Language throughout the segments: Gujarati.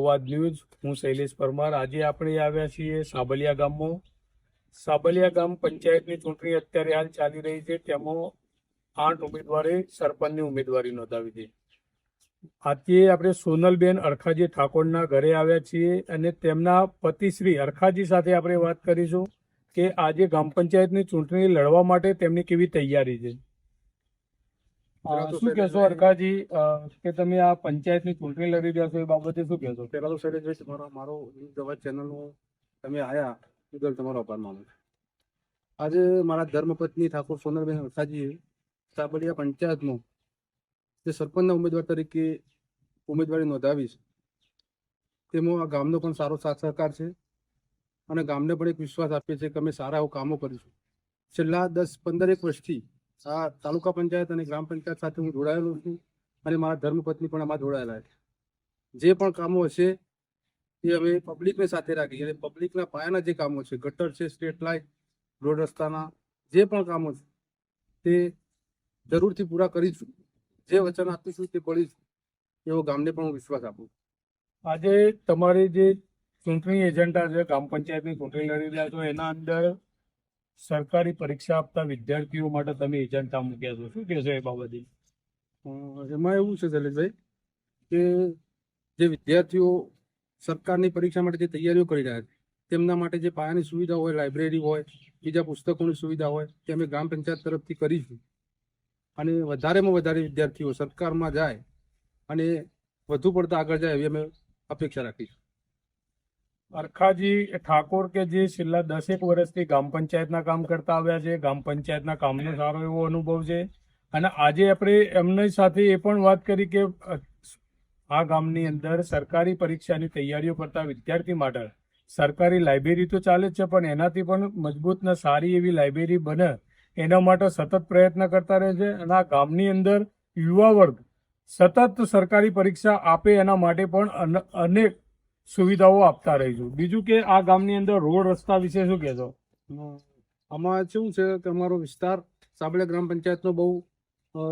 અવાજ ન્યૂઝ. હું શૈલેષ પરમાર. આજે આપણે આવ્યા છીએ સાબલિયા ગામમાં. સાબલિયા ગામ પંચાયતની ચૂંટણી અત્યારે હાલ ચાલી રહી છે. તેમાં આઠ ઉમેદવારે સરપંચની ઉમેદવારી નોંધાવી છે. આજે આપણે સોનલબેન અરખાજી ઠાકોરના ઘરે આવ્યા છીએ અને તેમના પતિશ્રી અરખાજી સાથે આપણે વાત કરીશું કે આજે ગ્રામ પંચાયતની ચૂંટણી લડવા માટે તેમની કેવી તૈયારી છે. શું કહેશો અરકાજી કે તમે આ પંચાયતની ચૂંટણી લડી રહ્યા છો એ બાબતે શું કહેશો? પેલા તો શૈલેષભાઈ તમારો મારો ન્યૂઝ અવાજ ચેનલનો તમે આયા બદલ તમારો આભાર માનું છું. આજે મારા ધર્મપત્ની ઠાકોર સોનલબેન હરસાજીએ સાબલિયા પંચાયતનો જે સરપંચના ઉમેદવાર તરીકે ઉમેદવારી નોંધાવી છે તેમાં આ ગામનો પણ સારો સાથ સહકાર છે અને ગામને પણ એક વિશ્વાસ આપીએ છીએ કે અમે સારા એવા કામો કરીશું. છેલ્લા દસ પંદરેક વર્ષથી આ તાલુકા પંચાયત અને ગ્રામ પંચાયત સાથે હું જોડાયેલો છું અને મારા ધર્મપત્ની પણ આમાં જોડાયેલા છે. જે પણ કામો હશે એ અમે પબ્લિકને સાથે રાખી અને પબ્લિકના પાયાના જે કામો છે, ગટર છે, સ્ટ્રીટ લાઇટ, રોડ રસ્તાના જે પણ કામો છે, તે જરૂરથી પૂરા કરીશું જે વચન આપીશું તે પડીશું એવો ગામને પણ હું વિશ્વાસ આપું આજે તમારી જે ચૂંટણી એજન્ડા છે, ગ્રામ પંચાયતની ચૂંટણી લડી રહ્યા છો, એના અંદર સરકારી પરીક્ષા આપતા વિદ્યાર્થીઓ માટે તમે એજન્ટા મૂક્યા છો. શું કહેશો એ બાબતે? એમાં એવું છે શૈલેષભાઈ, કે જે વિદ્યાર્થીઓ સરકારની પરીક્ષા માટે જે તૈયારીઓ કરી રહ્યા છે, તેમના માટે જે પાયાની સુવિધા હોય, લાઇબ્રેરી હોય, બીજા પુસ્તકોની સુવિધા હોય, તે અમે ગ્રામ પંચાયત તરફથી કરીશું અને વધારેમાં વધારે વિદ્યાર્થીઓ સરકારમાં જાય અને વધુ પડતા આગળ જાય એવી અમે અપેક્ષા રાખીશું. અરખાજી ઠાકોર કે જે છેલ્લા દસેક વર્ષથી ગ્રામ પંચાયતના કામ કરતા આવ્યા છે ગ્રામ પંચાયતના કામનો સારો એવો અનુભવ છે. અને આજે આપણે એમની સાથે એ પણ વાત કરી કે આ ગામની અંદર સરકારી પરીક્ષાની તૈયારીઓ કરતા વિદ્યાર્થી માટે સરકારી લાઇબ્રેરી તો ચાલે જ છે, પણ એનાથી પણ મજબૂત ને સારી એવી લાઇબ્રેરી બને, એના માટે સતત પ્રયત્ન કરતા રહે છે. અને આ ગામની અંદર યુવા વર્ગ સતત સરકારી પરીક્ષા આપે એના માટે પણ અન- અનેક સુવિધાઓ આપતા રહીશું. બીજું કે આ ગામની અંદર રોડ રસ્તા વિશે શું કહેશો? આમાં શું છે કે અમારો વિસ્તાર સાબળિયા ગ્રામ પંચાયતનો બહુ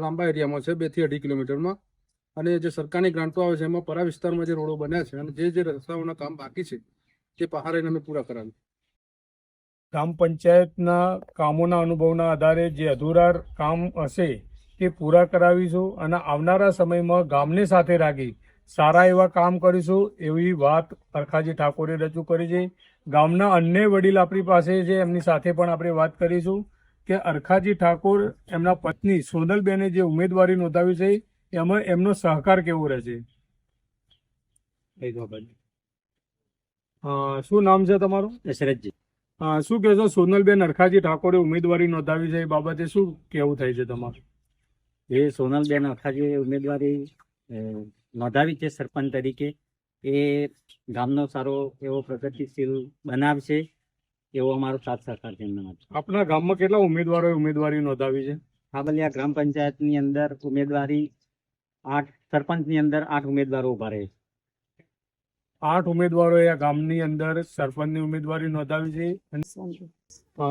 લાંબા એરિયામાં છે બેથી અઢી કિલોમીટરમાં. અને જે સરકારની ગ્રાન્ટો આવે છે એમાં પરા વિસ્તારમાં જે રોડો બન્યા છે અને જે જે રસ્તાઓના કામ બાકી છે તે પહારે અમે પૂરા કરાવી ગ્રામ પંચાયતના કામોના અનુભવના આધારે જે અધૂરા કામ હશે તે પૂરા કરાવીશું અને આવનારા સમયમાં ગામને સાથે રાખી સારા એવા કામ કરીશું એવી વાત અરખાજી ઠાકોરે રજૂ કરી છે. ગામના અન્ય વડીલ આપણી પાસે છે એમની સાથે પણ આપણે વાત કરીશું કે અરખાજી ઠાકોર એમના પત્ની સોનલબેને જે ઉમેદવારી નોંધાવી છે એમાં એમનો સહકાર કેવો રહેશે? શું નામ છે તમારું? દશરથજી. હા શું કહેશો? સોનલબેન અરખાજી ઠાકોરે ઉમેદવારી નોંધાવી છે એ બાબતે શું કેવું થાય છે તમારું? એ સોનલબેન અરખાજી ઉમેદવારી નોંધાવી છે સરપંચ તરીકે. એ ગામનો સારો એવો પ્રગતિશીલ બનાવશે એવો અમારો સાથ સહકાર છે એમના માટે. આપણા ગામમાં કેટલા ઉમેદવારોએ ઉમેદવારી નોંધાવી છે? ખાબલિયા ગ્રામ પંચાયતની અંદર ઉમેદવારી આઠ સરપંચની અંદર આઠ ઉમેદવારો ઊભા રહે છે. આઠ ઉમેદવારોએ આ ગામની અંદર સરપંચની ઉમેદવારી નોંધાવી છે. અ,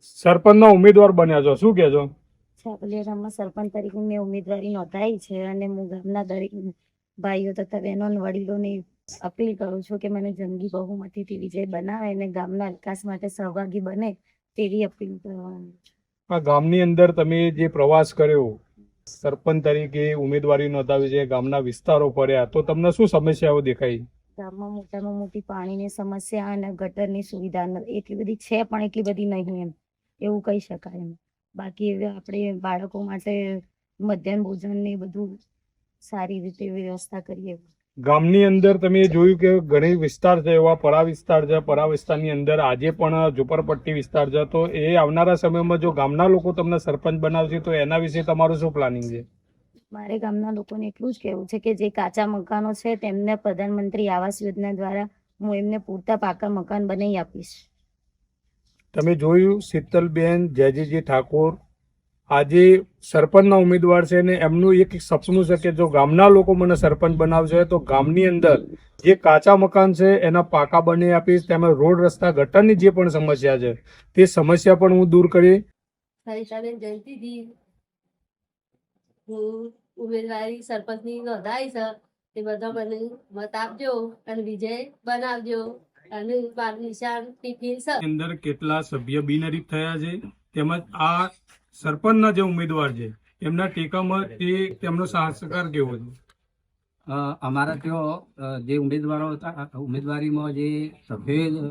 સરપંચના ઉમેદવાર બન્યા છો. શું કહેશો સાબલિયા સરપંચ તરીકે મેં ઉમેદવારી નોંધાઈ છે અને હું ગામના દરેક ભાઈઓ તથા બહેનો વડીલોને અપીલ કરું છું કે મને જંગી બહુમતીથી વિજય બનાવે અને ગામના વિકાસ માટે સહભાગી બને તેવી અપીલ કરવાની આ ગામની અંદર તમે જે પ્રવાસ કર્યો સરપંચ તરીકે ઉમેદવારી નોંધાવી છે ગામના વિસ્તારો ફર્યા તો તમને શું સમસ્યાઓ દેખાઈ? ગામમાં મોટામાં મોટી પાણીની સમસ્યા અને ગટરની સુવિધા એટલી બધી છે પણ એટલી બધી નહીં એમ. એવું કહી શકાય એમ. બાકી આપણે બાળકો માટે મધ્યાહન ભોજન ને બધું સારી રીતે વ્યવસ્થા કરીએ. ગામની અંદર તમે જોયું કે ઘણી વિસ્તાર છે એવા પરા વિસ્તાર છે. પરા વિસ્તારની અંદર આજે પણ ઝુંપડપટ્ટી વિસ્તાર છે. તો એ આવનારા સમયમાં જો ગામના લોકો તમને સરપંચ બનાવશે તો એના વિશે તમારું શું પ્લાનિંગ છે? મારે ગામના લોકોને એટલું જ કહેવું છે કે જે કાચા મકાનો છે તેમને પ્રધાનમંત્રી આવાસ યોજના દ્વારા હું એમને પૂરતા પાકા મકાન બનાવી આપીશ. તમે જોયું, શીતલબેન જયજીજી ઠાકોર. આજે સરપંચના ઉમેદવાર છે ને એમનું એક સપનું છે કે જો ગામના લોકો મને સરપંચ બનાવશે, તો ગામની અંદર જે કાચા મકાન છે, એના પાકા બની આપીશ. તેમાં રોડ રસ્તા ગટરની જે પણ સમસ્યા છે, તે સમસ્યા પણ હું દૂર કરી ઉમેદવારી સરપંચની નોંધાવી છે તે બધા મને મત આપજો અને વિજય બનાવજો. અને મારું નિશાન ટિફિન સર અંદર કેટલા સભ્ય બિનહરીફ થયા છે તેમજ આ સરપંચના જે ઉમેદવાર છે એમના ટેકામાં તે તેમનો સહકાર કેવો છે? અમારા ત્યાં જે ઉમેદવારો હતા ઉમેદવારીમાં જે સભ્યો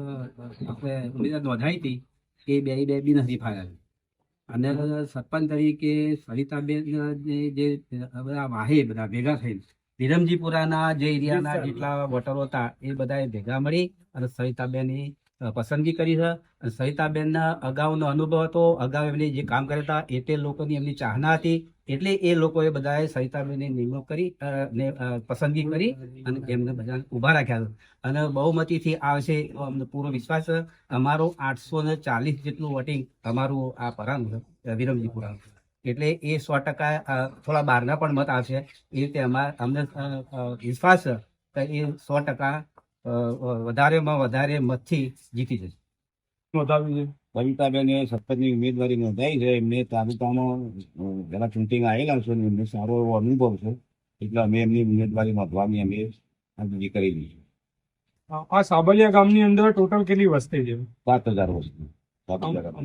આપણે ઉમેદવાર નોંધાઈ હતી એ બે બે બી નથી ફાયા અને સરપંચ તરીકે સરિતાબેન જે જે બધા વાહે બધા ભેગા થઈને વિરમજીપુરાના જે એરિયાના જેટલા વોટરો હતા એ બધાએ ભેગા મળી અને સરિતાબેનની પસંદગી કરી છે. અને સરિતાબેનના અગાઉનો અનુભવ હતો અગાઉ એમને જે કામ કર્યા હતા એટલે લોકોની એમની ચાહના હતી. એટલે એ લોકોએ બધાએ સરિતાબેનની નિમણૂક કરી ને પસંદગી કરી અને એમને બધા ઊભા રાખ્યા અને બહુમતીથી આવશે એવો અમને પૂરો વિશ્વાસ છે. અમારો આઠસો ને ચાલીસ જેટલું વોટિંગ અમારું આ પરાનું છે વિરમજીપુરાનું. એટલે એ સો ટકા થોડા બહારના પણ મત આવશે. એ રીતે અમને વિશ્વાસ છે કે એ સો ટકા વધારેમાં વધારે મતથી જીતી જશે. નોંધાવ્યું છે બબીતાબેને સરપંચની ઉમેદવારી નોંધાઈ છે. એમને તાલુકામાં જરા ચૂંટણી આવેલા છે અને એમને સારો એવો અનુભવ છે. એટલે અમે એમની ઉમેદવારી નોંધવાની અમે અરજી કરી દીધી આ સાબલિયા ગામની અંદર ટોટલ કેટલી વસ્તી છે? સાત હજાર વસ્તુ.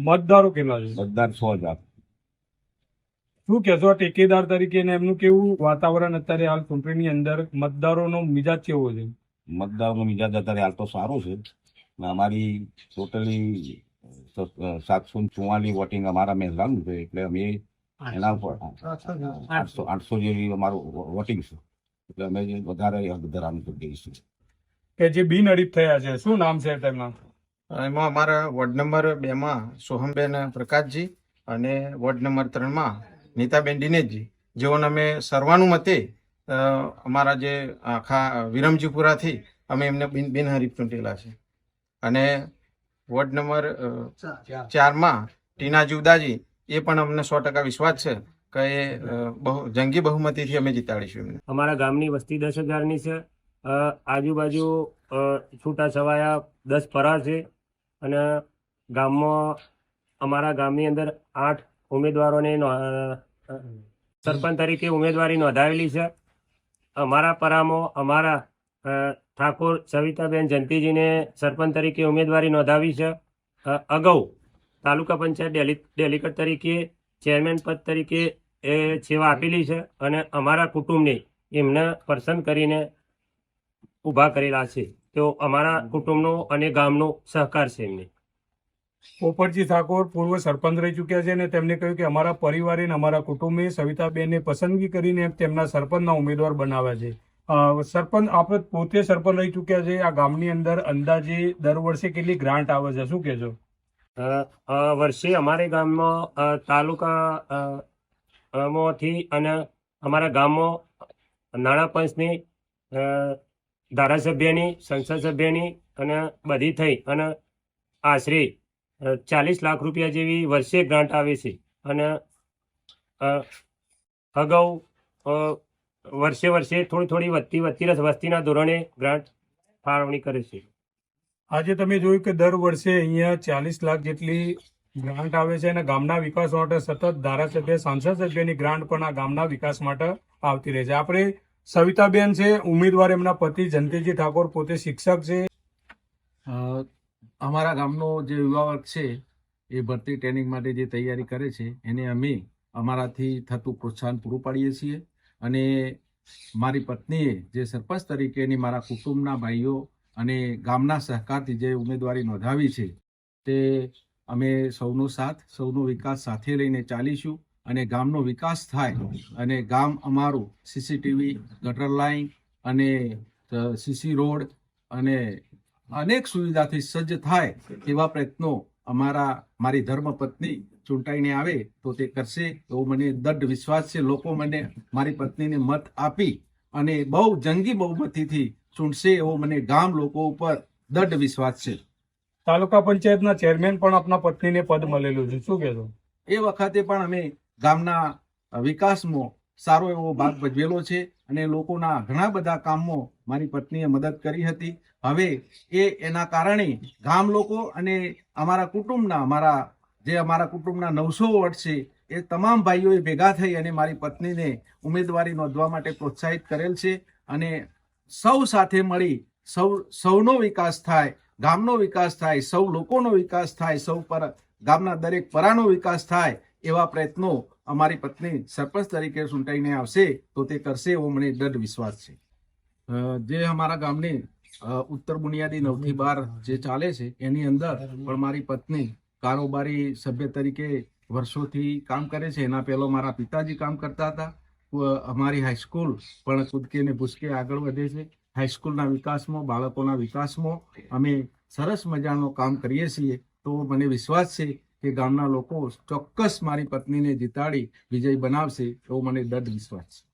મતદારો કેટલા છે? મતદાર સો હજાર. શું કહેશો આ ટેકેદાર તરીકે ને એમનું કેવું વાતાવરણ અત્યારે હાલ ચૂંટણીની અંદર? મતદારોનો મિજાજ કેવો છે? મતદારોનો મિજાજ અત્યારે હાલ તો સારો છે. અમારી ટોટલી સાતસો ચુમ્માલીસ વોટિંગ અમારા મહેસાનું છે એટલે અમે એના ઉપર આઠસો આઠસો જેવી અમારું વોટિંગ છે. એટલે અમે જે વધારે હક ધરાવવાનું જઈશું કે જે બિનહરીફ થયા છે શું નામ છે તેમના? એમાં અમારા વોર્ડ નંબર બે માં સોહમબેન પ્રકાશજી અને વોર્ડ નંબર ત્રણમાં નીતાબેન દિનેશજી જેઓને અમે સર્વાનુમતે અમારા જે આખા વિરમજીપુરાથી અમે એમને બિન બિનહરીફ ચૂંટેલા છે. અને વોર્ડ નંબર ચારમાં ટીના જુદાજી એ પણ અમને સો ટકા વિશ્વાસ છે કે એ બહુ જંગી બહુમતીથી અમે જીતાડીશું એમને. અમારા ગામની વસ્તી દસ હજારની છે. આજુબાજુ છૂટા છવાયા દસ પરા છે. અને ગામમાં અમારા ગામની અંદર આઠ ઉમેદવારોને સરપંચ તરીકે ઉમેદવારી નોંધાવેલી છે. અમારા પરામો અમારા ઠાકોર સવિતાબેન જયંતિજીને સરપંચ તરીકે ઉમેદવારી નોંધાવી છે. અગાઉ તાલુકા પંચાયત ડેલી ડેલિકેટ તરીકે, ચેરમેન પદ તરીકે એ સેવા આપેલી છે અને અમારા કુટુંબને એમને પસંદ કરીને ઊભા કરેલા છે. તો અમારા કુટુંબનો અને ગામનો સહકાર છે એમને. પોપટજી ઠાકોર પૂર્વ સરપંચ રહી ચૂક્યા છે અને તેમણે કહ્યું કે અમારા પરિવારે અને અમારા કુટુંબે સવિતાબેનને પસંદગી કરીને તેમના સરપંચના ઉમેદવાર બનાવ્યા છે. સરપંચ આપણે પોતે સરપંચ રહી ચૂક્યા છે. આ ગામની અંદર અંદાજે દર વર્ષે કેટલી ગ્રાન્ટ આવે છે? શું અ, વર્ષે અમારે ગામમાં તાલુકા માંથી અને અમારા ગામમાં નાણાં પંચની ધારાસભ્યની સંસદ સભ્યની અને બધી થઈ અને આશરે ચાલીસ લાખ રૂપિયા જેવી વર્ષે ગ્રાન્ટ આવે છે. અને અગાઉ વર્ષે વર્ષે થોડી થોડી વધતી વધતી વસ્તીના ધોરણે ગ્રાન્ટ ફાળવણી કરે છે. આજે તમે જોયું કે દર વર્ષે અહીંયા ચાલીસ લાખ જેટલી ગ્રાન્ટ આવે છે અને ગામના વિકાસ માટે સતત ધારાસભ્ય સાંસદ સભ્યની ગ્રાન્ટ પણ આ ગામના વિકાસ માટે આવતી રહે છે. આપણે સવિતાબેન છે ઉમેદવાર એમના પતિ જનતેજી ઠાકોર પોતે શિક્ષક છે. અ, અમારા ગામનો જે યુવા વર્ગ છે, એ ભરતી ટ્રેનિંગ માટે જે તૈયારી કરે છે, એને અમે અમારાથી થતું પ્રોત્સાહન પૂરું પાડીએ છીએ. અને મારી પત્નીએ જે સરપંચ તરીકેની મારા કુટુંબના ભાઈઓ અને ગામના સહકારથી જે ઉમેદવારી નોંધાવી છે, તે અમે સૌનો સાથ, સૌનો વિકાસ સાથે લઈને ચાલીશું અને ગામનો વિકાસ થાય અને ગામ અમારું સીસીટીવી ગટર લાઈન અને સીસી રોડ અને અનેક સુવિધાથી સજ્જ થાય એવા પ્રયત્નો અમારા મારી ધર્મપત્ની ચૂંટાઈને આવે તો તે કરશે એવો મને દઢ વિશ્વાસ છે. લોકો મને મારી પત્નીને મત આપી અને બહુ જંગી બહુમતીથી ચૂંટશે એવો મને ગામ લોકો ઉપર દઢ વિશ્વાસ છે. તાલુકા પંચાયતના ચેરમેન પણ આપના પત્નીને પદ મળેલું છે. શું કહેશો? એ વખતે પણ અમે ગામના વિકાસમાં સારો એવો ભાગ ભજવેલો છે અને લોકોના ઘણા બધા કામમાં મારી પત્નીએ મદદ કરી હતી. હવે એ એના કારણે ગામ લોકો અને અમારા કુટુંબના, અમારા જે અમારા કુટુંબના નવસો વોટ છે, એ તમામ ભાઈઓએ ભેગા થઈ અને મારી પત્નીને ઉમેદવારી નોંધવા માટે પ્રોત્સાહિત કરેલ છે અને સૌ સાથે મળી સૌ, સૌનો વિકાસ થાય, ગામનો વિકાસ થાય, સૌ લોકોનો વિકાસ થાય, સૌ પર ગામના દરેક પરાનો વિકાસ થાય એવા પ્રયત્નો અમારી પત્ની સરપંચ તરીકે ચૂંટાઈને આવશે તો તે કરશે એવો મને દૃઢ વિશ્વાસ છે. જે અમારા ગામની ઉત્તર બુનિયાદી નવથી બાર જે ચાલે છે, એની અંદર પણ મારી પત્ની કારોબારી સભ્ય તરીકે વર્ષોથી કામ કરે છે. એના પહેલો મારા પિતાજી કામ કરતા હતા. અમારી હાઈસ્કૂલ પણ કૂદકે ને ભૂસકે આગળ વધે છે. હાઈસ્કૂલના વિકાસમાં, બાળકોના વિકાસમાં અમે સરસ મજાનું કામ કરીએ છીએ તો મને વિશ્વાસ છે કે ગામના લોકો ચોક્કસ મારી પત્નીને જીતાડી વિજય બનાવશે એવો મને દઢ વિશ્વાસ છે.